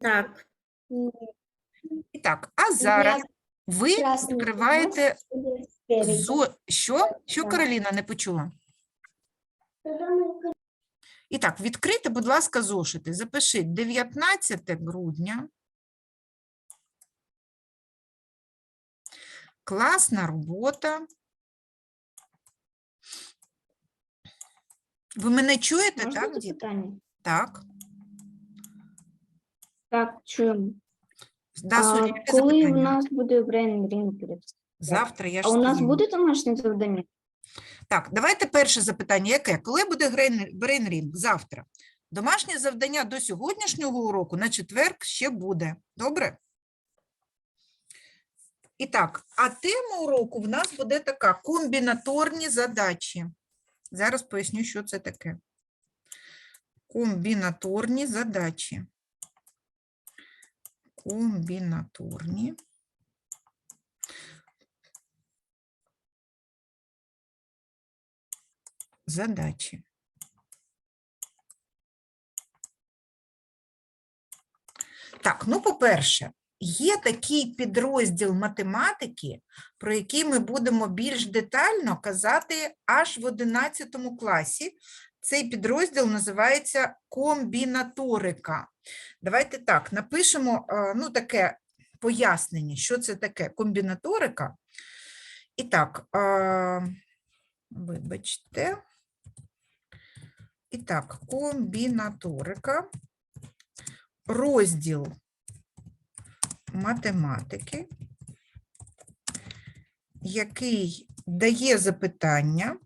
Так. І так, а зараз ви красний відкриваєте зо... Що? Що Кароліна не почула? І так, відкрийте, будь ласка, зошити. Запишіть 19 грудня. Класна робота. Ви мене чуєте, Можна так, діти? Так. Так, чуємо. Да, Соня, А яке коли у запитання? нас буде брейн Завтра я ж А у нас скажу. буде домашнє завдання? Так, давайте перше запитання. Яке? Коли буде брейнрінг? Завтра. Домашнє завдання до сьогоднішнього уроку на четверг ще буде. Добре? І так, а тема уроку в нас буде така: комбінаторні задачі. Зараз поясню, що це таке. Комбінаторні задачі. Комбінаторні. задачі. Так, ну, по-перше, є такий підрозділ математики, про який ми будемо більш детально казати аж в 11 класі. Цей підрозділ називається комбінаторика. Давайте так, напишемо е, ну, таке пояснення, що це таке комбінаторика. І так, е, вибачте. І так, комбінаторика, розділ математики, який дає запитання,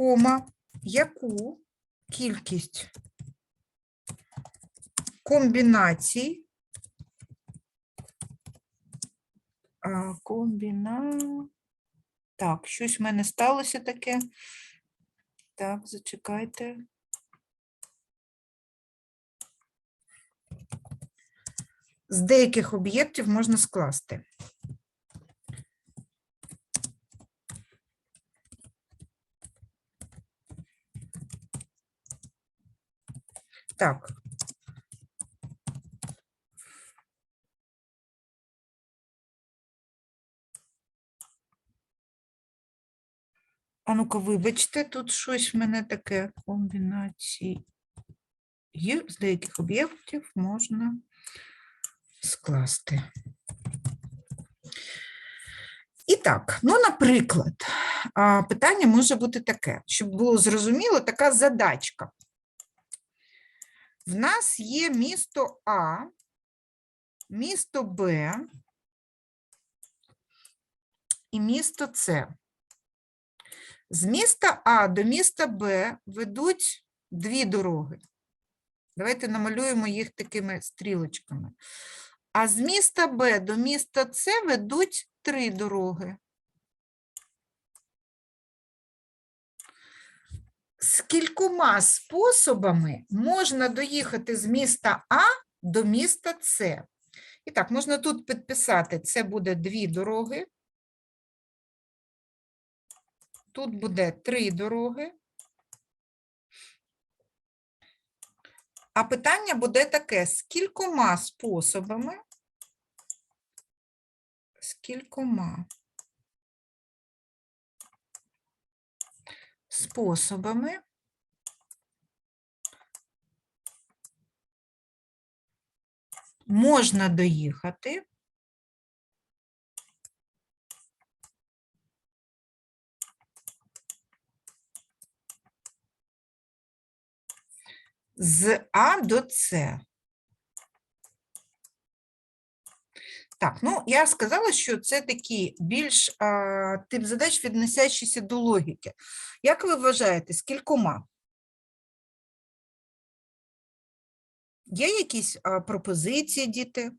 кома, яку кількість комбінацій, комбіна... Так, щось в мене сталося таке. Так, зачекайте. З деяких об'єктів можна скласти. Так. А ну-ка, вибачте, тут щось в мене таке комбінації. Є з деяких об'єктів можна скласти. І так, ну, наприклад, питання може бути таке, щоб було зрозуміло, така задачка. В нас є місто А, місто Б і місто С. З міста А до міста Б ведуть дві дороги. Давайте намалюємо їх такими стрілочками. А з міста Б до міста С ведуть три дороги. Скількома способами можна доїхати з міста А до міста С? І так, можна тут підписати, це буде дві дороги. Тут буде три дороги. А питання буде таке: скількома способами? Скількома способами можна доїхати з А до С. Так, ну я сказала, що це такий більш а, тип задач, відносящийся до логіки. Як ви вважаєте, з кількома? Є якісь а, пропозиції, діти?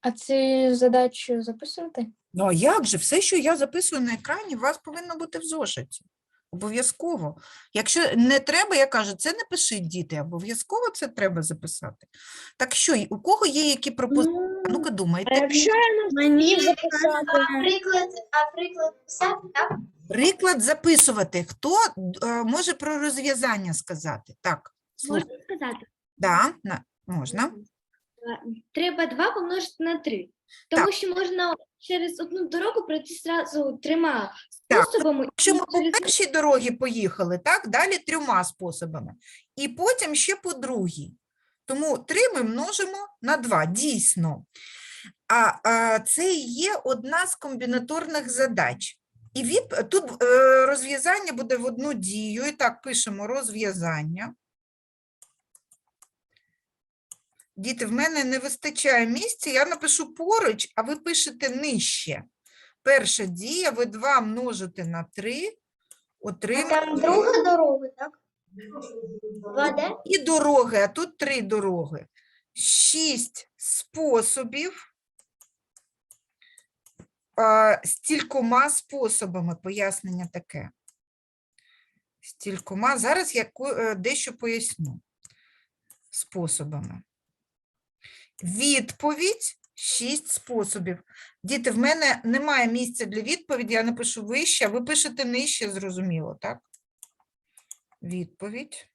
А ці задачі записувати? Ну, а як же? Все, що я записую на екрані, у вас повинно бути в зошиті. Обов'язково. Якщо не треба, я кажу, це не пишіть діти, обов'язково це треба записати. Так що, у кого є які пропозиції? А Ну-ка думайте. Якщо я не Мені записати, А приклад, а приклад писати, так? Приклад записувати. Хто е, може про розв'язання сказати? Так, слухай. Можна сказати? Да, на, можна. Треба 2 помножити на 3. Тому що можна через одну дорогу пройти зразу трьома Так, способами. Якщо ми по першій дорогі поїхали, так, далі трьома способами. І потім ще по другій. Тому 3 ми множимо на 2, дійсно. А, а це і є одна з комбінаторних задач. І від, тут е, розв'язання буде в одну дію. І так, пишемо розв'язання. Діти, в мене не вистачає місця, я напишу поруч, а ви пишете нижче. Перша дія, ви 2 множите на 3, А отримаєте там друга дорога, так? Два де? і дороги, а тут три дороги. Шість способів. а, Стількома способами пояснення таке. Стількома. Зараз я е, дещо поясню. Способами. Відповідь шість способів. Діти, в мене немає місця для відповіді, я напишу вище, а ви пишете нижче, зрозуміло, так? Відповідь.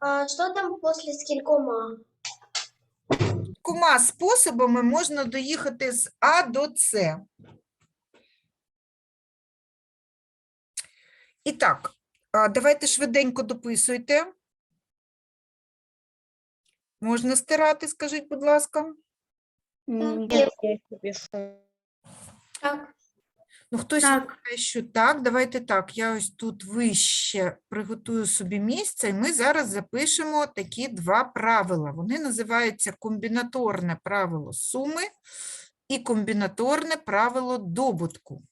А що там після скількома? Кількома способами можна доїхати з А до С. І так, а, давайте швиденько дописуйте. Можна стирати, скажіть, будь ласка. Так. Ну, хтось Так. вважає, що так. Давайте так. Я ось тут вище приготую собі місце, і ми зараз запишемо такі два правила. Вони називаються комбінаторне правило суми і комбінаторне правило добутку.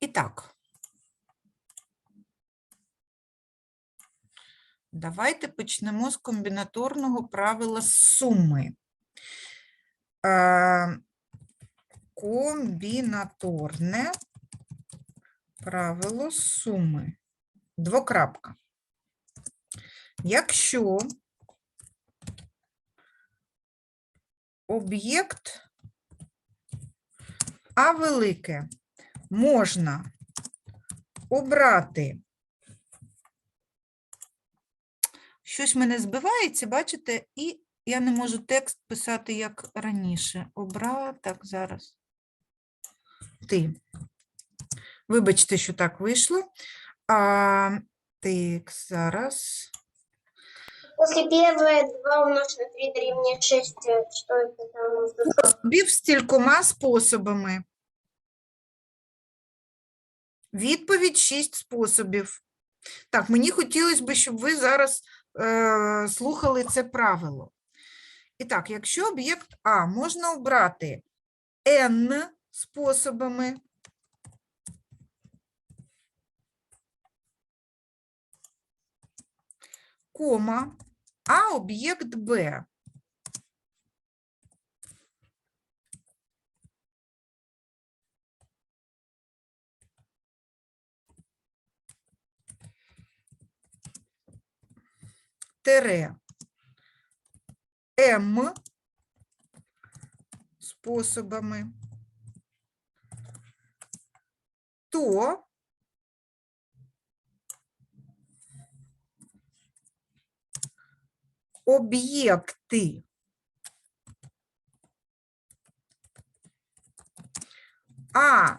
І так. Давайте почнемо з комбінаторного правила суми. Е, комбінаторне правило суми. Двокрапка. Якщо об'єкт А велике можна обрати. Щось мене збивається, бачите, і я не можу текст писати як раніше. Обра, так, зараз. Ти. Вибачте, що так вийшло. А, так, зараз. После первое 2 умножить на 3 дорівнює 6. Что это там? у нас з кількома способами. Відповідь шість способів. Так, мені хотілося б, щоб ви зараз е, слухали це правило. І так, якщо об'єкт А можна обрати n способами, кома, а об'єкт Б тире. М способами, то. Об'єкти. А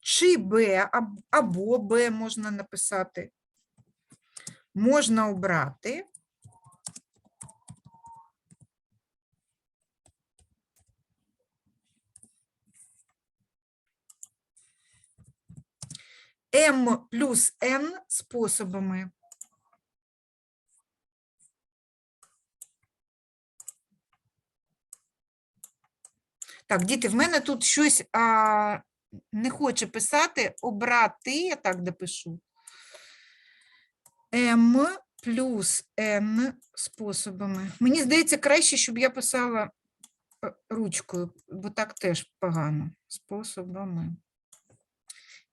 чи Б, або Б можна написати, можна обрати М плюс Н способами. Так, діти, в мене тут щось а, не хоче писати, обрати, я так допишу. М плюс Н способами. Мені здається, краще, щоб я писала е, ручкою, бо так теж погано. Способами.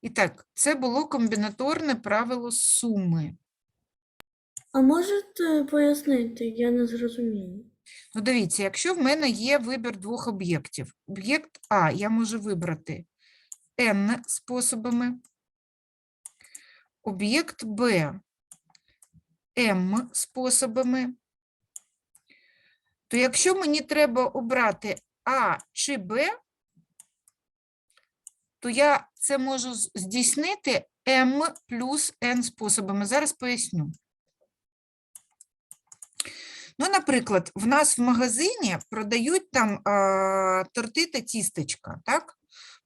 І так, це було комбінаторне правило суми. А можете пояснити? Я не зрозуміла. Ну, дивіться, якщо в мене є вибір двох об'єктів. Об'єкт А я можу вибрати n способами. Об'єкт Б m способами. То якщо мені треба обрати А чи Б, то я це можу здійснити m плюс n способами. Зараз поясню. Ну, наприклад, в нас в магазині продають там а, торти та тістечка, так?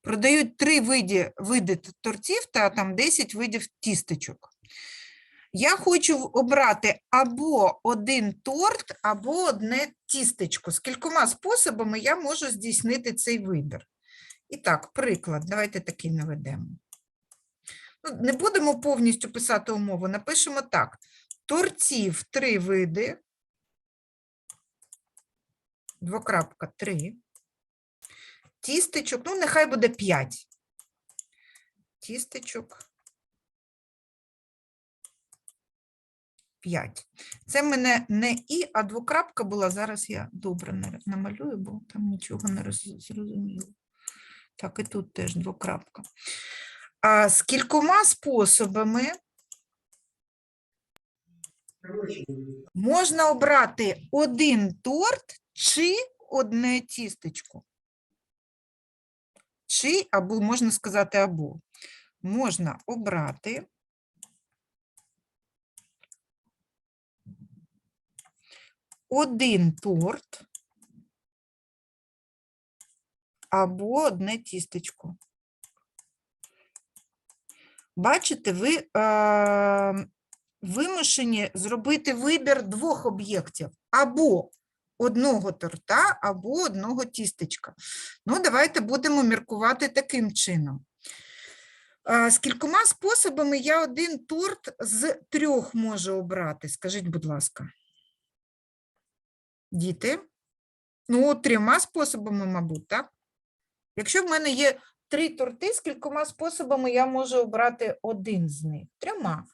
Продають три види, види тортів та там 10 видів тістечок. Я хочу обрати або один торт, або одне тістечко. З кількома способами я можу здійснити цей вибір. І так, приклад, давайте такий наведемо. Ну, не будемо повністю писати умову, напишемо так: тортів три види двокрапка 3. Тістечок, ну, нехай буде 5. Тістечок 5. Це мене не і, а двокрапка була. Зараз я добре намалюю, бо там нічого не зрозуміло. Так, і тут теж двокрапка. А з кількома способами можна обрати один торт чи одне тістечко. Чи, або можна сказати, або. Можна обрати один торт або одне тістечко. Бачите, ви е, вимушені зробити вибір двох об'єктів або одного торта, або одного тістечка. Ну, давайте будемо міркувати таким чином. Е, З кількома способами я один торт з трьох можу обрати. Скажіть, будь ласка. Діти? Ну, трьома способами, мабуть, так? Якщо в мене є три торти, з кількома способами я можу обрати один з них. Трьома.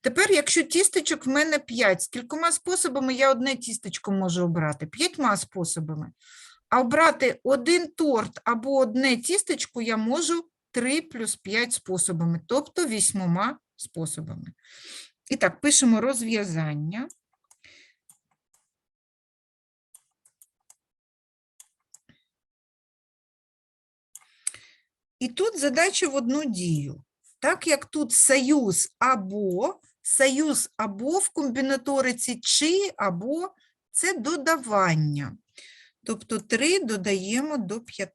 Тепер, якщо тістечок в мене 5, з кількома способами я одне тістечко можу обрати, п'ятьма способами. А обрати один торт або одне тістечко я можу 3 плюс 5 способами, тобто вісьмома способами. І так, пишемо розв'язання. І тут задача в одну дію. Так як тут союз або, союз або в комбінаториці чи або це додавання. Тобто 3 додаємо до 5.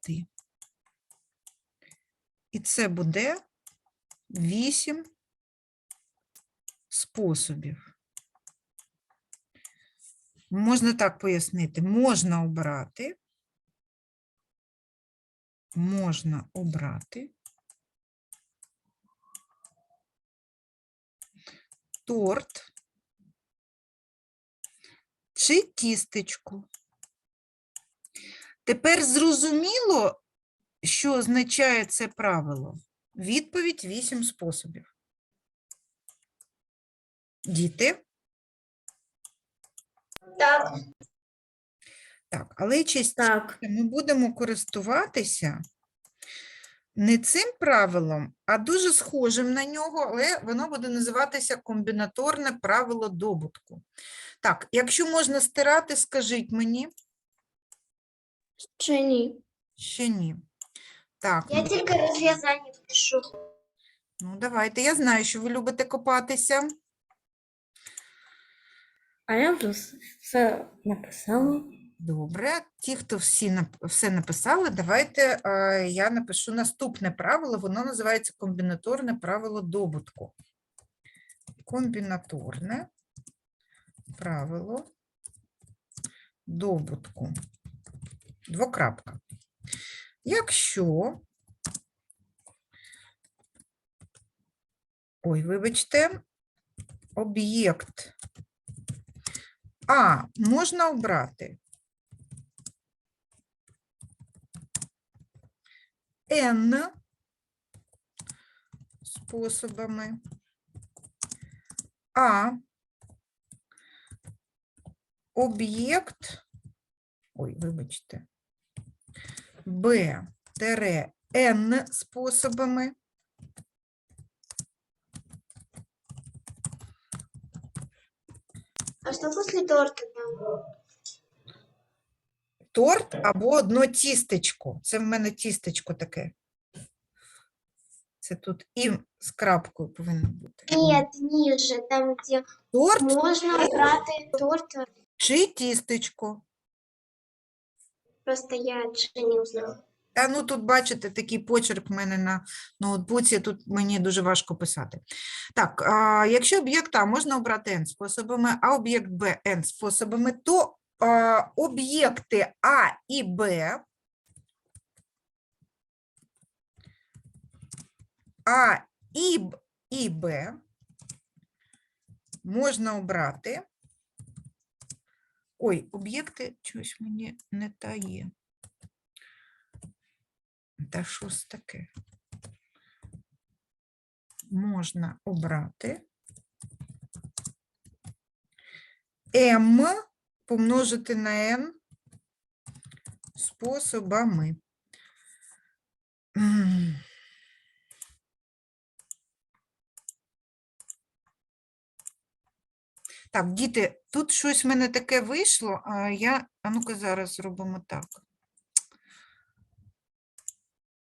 І це буде 8 способів. Можна так пояснити. Можна обрати можна обрати торт чи тістечко. Тепер зрозуміло, що означає це правило? Відповідь 8 способів. Діти? Так, Так, але частіше Так. ми будемо користуватися не цим правилом, а дуже схожим на нього, але воно буде називатися комбінаторне правило добутку. Так, якщо можна стирати, скажіть мені, Чи ні? ще ні. Так, я ну, тільки розв'язання пишу. ну давайте. Я знаю, що ви любите копатися. А я вже все написала. Добре, ті, хто всі все написали, давайте е, я напишу наступне правило. Воно називається комбінаторне правило добутку. Комбінаторне правило добутку. Двокрапка. Якщо. Ой, вибачте, об'єкт А можна обрати n способами, а. Об'єкт, ой, вибачте, b тире n способами, А что после торта? Торт або одно тістечко. Це в мене тістечко таке. Це тут і з крапкою повинно бути. Нет, ниже, там, где Торт можно брать торт. чи тістечко. Просто я еще не узнала. Та ну тут бачите, такий почерк в мене на ноутбуці, тут мені дуже важко писати. Так, а, якщо об'єкт А можна обрати n способами, а об'єкт Б n способами, то об'єкти А і Б А і, Б- і Б можна обрати. Ой, об'єкти чогось мені не та є. Та що ж таке? Можна обрати m помножити на n способами. Так, діти, тут щось в мене таке вийшло, а я, а ну-ка зараз зробимо так.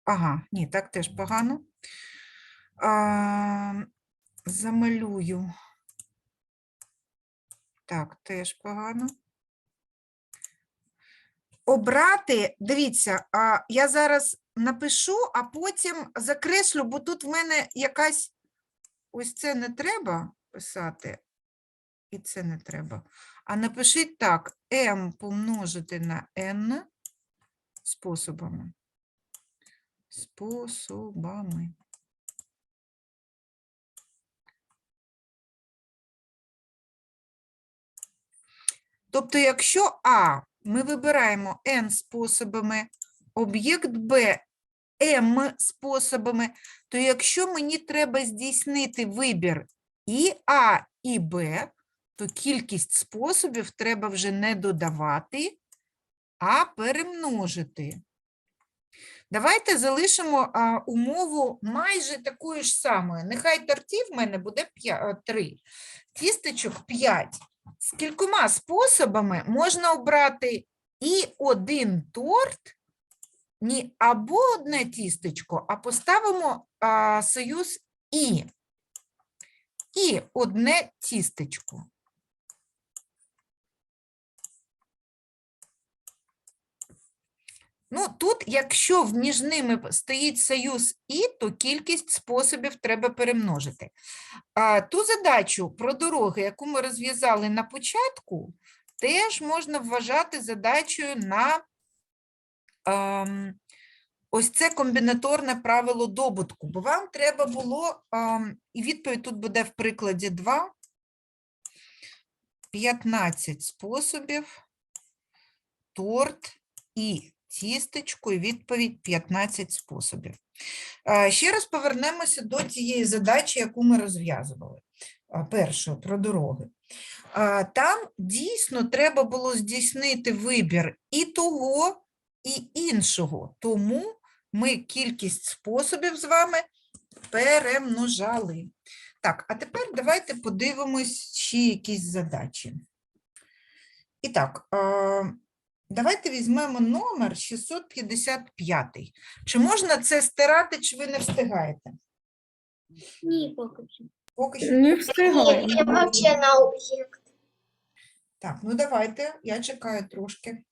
Ага, ні, так теж погано. А, замалюю. Так, теж погано. Обрати, дивіться, а, я зараз напишу, а потім закреслю, бо тут в мене якась, ось це не треба писати, і це не треба. А напишіть так, m помножити на n способами способами. Тобто, якщо А ми вибираємо n способами, об'єкт Б m способами, то якщо мені треба здійснити вибір і А, і Б, то кількість способів треба вже не додавати, а перемножити. Давайте залишимо а, умову майже такою ж самою. Нехай тортів в мене буде 3, тістечок 5. З кількома способами можна обрати і один торт, ні або одне тістечко, а поставимо а, союз і. І одне тістечко. Ну, тут, якщо між ними стоїть союз і, то кількість способів треба перемножити. А, ту задачу про дороги, яку ми розв'язали на початку, теж можна вважати задачею на ем, ось це комбінаторне правило добутку, бо вам треба було, ем, і відповідь тут буде в прикладі 2, 15 способів, торт і тістечко, і відповідь 15 способів. Е, Ще раз повернемося до тієї задачі, яку ми розв'язували. а, Першою про дороги. Там дійсно треба було здійснити вибір і того, і іншого. Тому ми кількість способів з вами перемножали. Так, а тепер давайте подивимось ще якісь задачі. І так, давайте візьмемо номер 655. Чи можна це стирати, чи ви не встигаєте? Ні, поки що. Поки що. Не Нет, Ні, я вообще на об'єкт. Так, ну давайте, я чекаю трошки.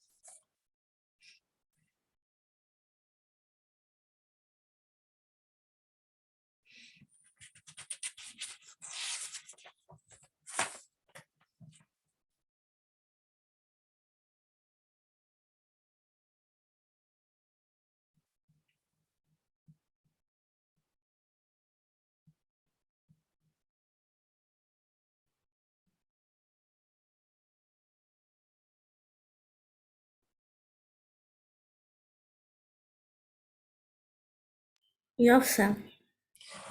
Я все.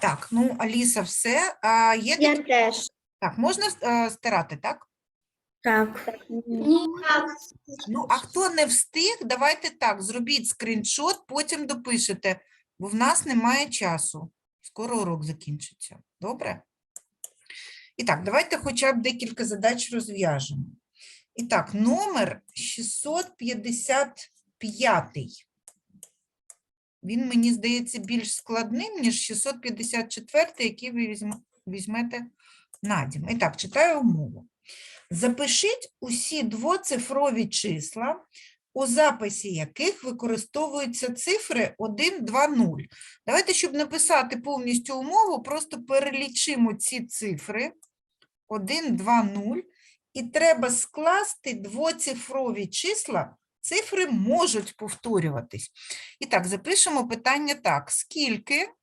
Так, ну, Аліса, все. А, є Я такі- теж. Так, можна е, стирати, так? Так. Ні. Ну, а хто не встиг, давайте так, зробіть скріншот, потім допишете, бо в нас немає часу. Скоро урок закінчиться. Добре? І так, давайте хоча б декілька задач розв'яжемо. І так, номер 655. Він, мені здається, більш складним, ніж 654, який ви візьмете на дім. І так, читаю умову. Запишіть усі двоцифрові числа, у записі яких використовуються цифри 1, 2, 0. Давайте, щоб написати повністю умову, просто перелічимо ці цифри 1, 2, 0, і треба скласти двоцифрові числа. Цифри можуть повторюватись. І так, запишемо питання так: скільки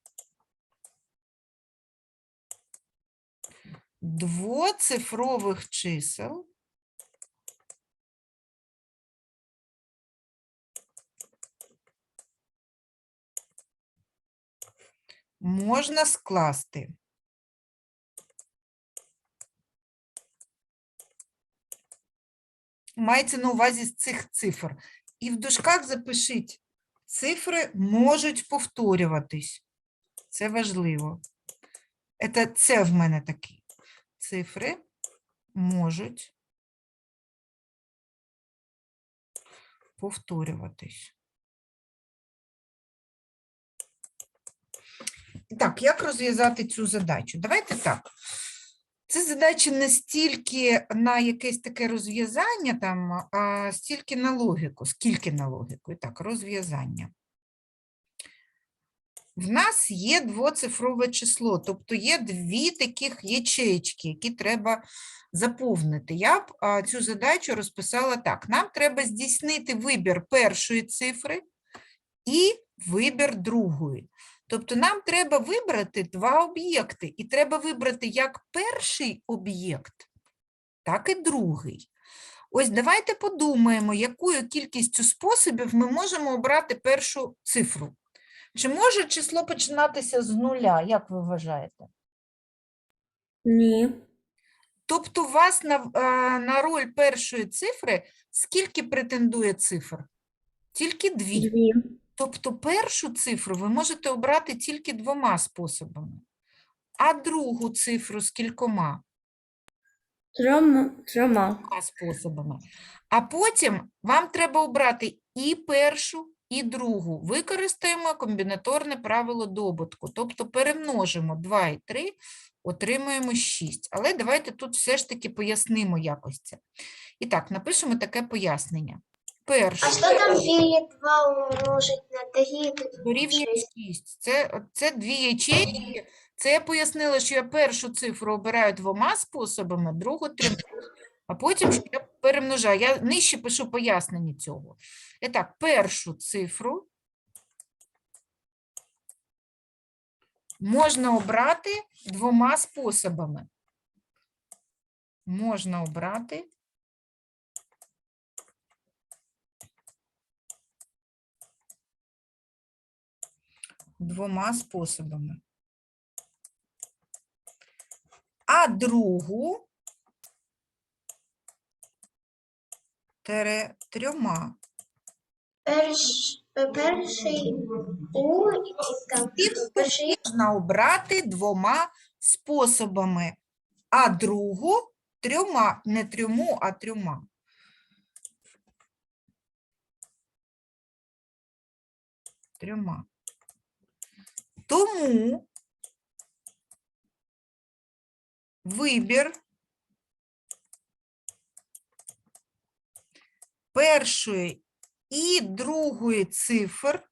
двоцифрових чисел можна скласти? Мається на увазі з цих цифр. І в дужках запишіть, цифри можуть повторюватись. Це важливо. Це, це в мене такі. Цифри можуть повторюватись. Так, як розв'язати цю задачу? Давайте так. Це задача не стільки на якесь таке розв'язання, там, а стільки на логіку, скільки на логіку. І так, розв'язання. В нас є двоцифрове число, тобто є дві таких ячеїчки, які треба заповнити. Я б цю задачу розписала так. Нам треба здійснити вибір першої цифри і вибір другої. Тобто нам треба вибрати два об'єкти, і треба вибрати як перший об'єкт, так і другий. Ось давайте подумаємо, якою кількістю способів ми можемо обрати першу цифру. Чи може число починатися з нуля, як ви вважаєте? Ні. Тобто у вас на, на роль першої цифри скільки претендує цифр? Тільки дві. Дві. Тобто першу цифру ви можете обрати тільки двома способами, а другу цифру з кількома Трьома. Трьома. Способами. А потім вам треба обрати і першу, і другу. Використаємо комбінаторне правило добутку, тобто перемножимо 2 і 3, отримуємо 6. Але давайте тут все ж таки пояснимо якось це. І так, напишемо таке пояснення. Першу. А что там перед 2 умножить на 3? Дорівнює 6. Це, це дві ячейки. Це я пояснила, що я першу цифру обираю двома способами, другу трьома. А потім що я перемножаю. Я нижче пишу пояснення цього. І так, першу цифру можна обрати двома способами. Можна обрати двома способами. А другу тере трьома. Перш, перший У перший можна обрати двома способами, а другу трьома, не трьому, а трьома. Трьома. Тому вибір першої і другої цифр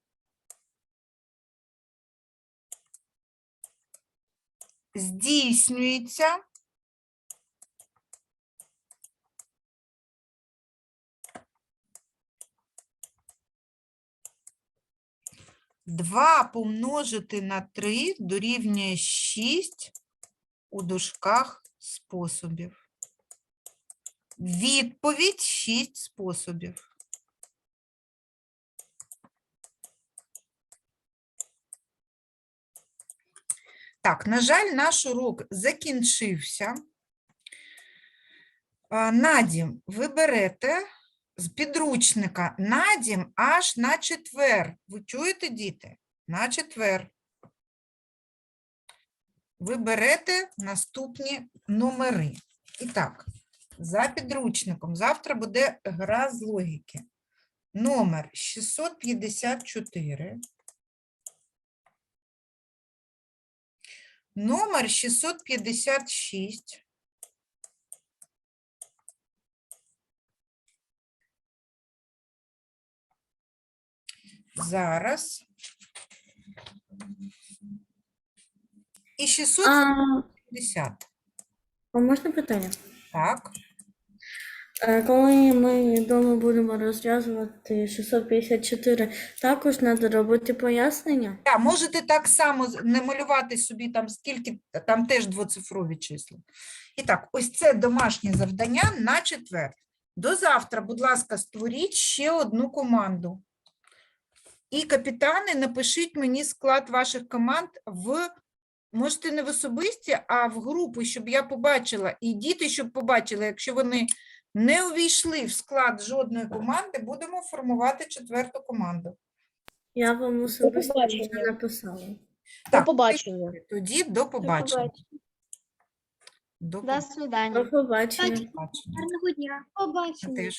здійснюється Два помножити на 3 дорівнює 6 у дужках способів. Відповідь 6 способів. Так, на жаль, наш урок закінчився. А, Надім, ви берете з підручника надім аж на четвер. Ви чуєте, діти? На четвер. Ви берете наступні номери. І так, за підручником. Завтра буде гра з логіки. Номер 654. Номер 656. Зараз. І 650. А, можна питання? Так. Е, Коли ми вдома будемо розв'язувати 654, також треба робити пояснення? Так, можете так само з- не малювати собі там скільки, там теж двоцифрові числа. І так, ось це домашнє завдання на четвер. До завтра, будь ласка, створіть ще одну команду. І, капітани, напишіть мені склад ваших команд в, можете не в особисті, а в групу, щоб я побачила, і діти, щоб побачили, якщо вони не увійшли в склад жодної команди, будемо формувати четверту команду. Я вам особисто вже побачення. написала. Так, побачення. Тоді до побачення. До До свидання. До побачення. побачення. Гарного дня. Побачення.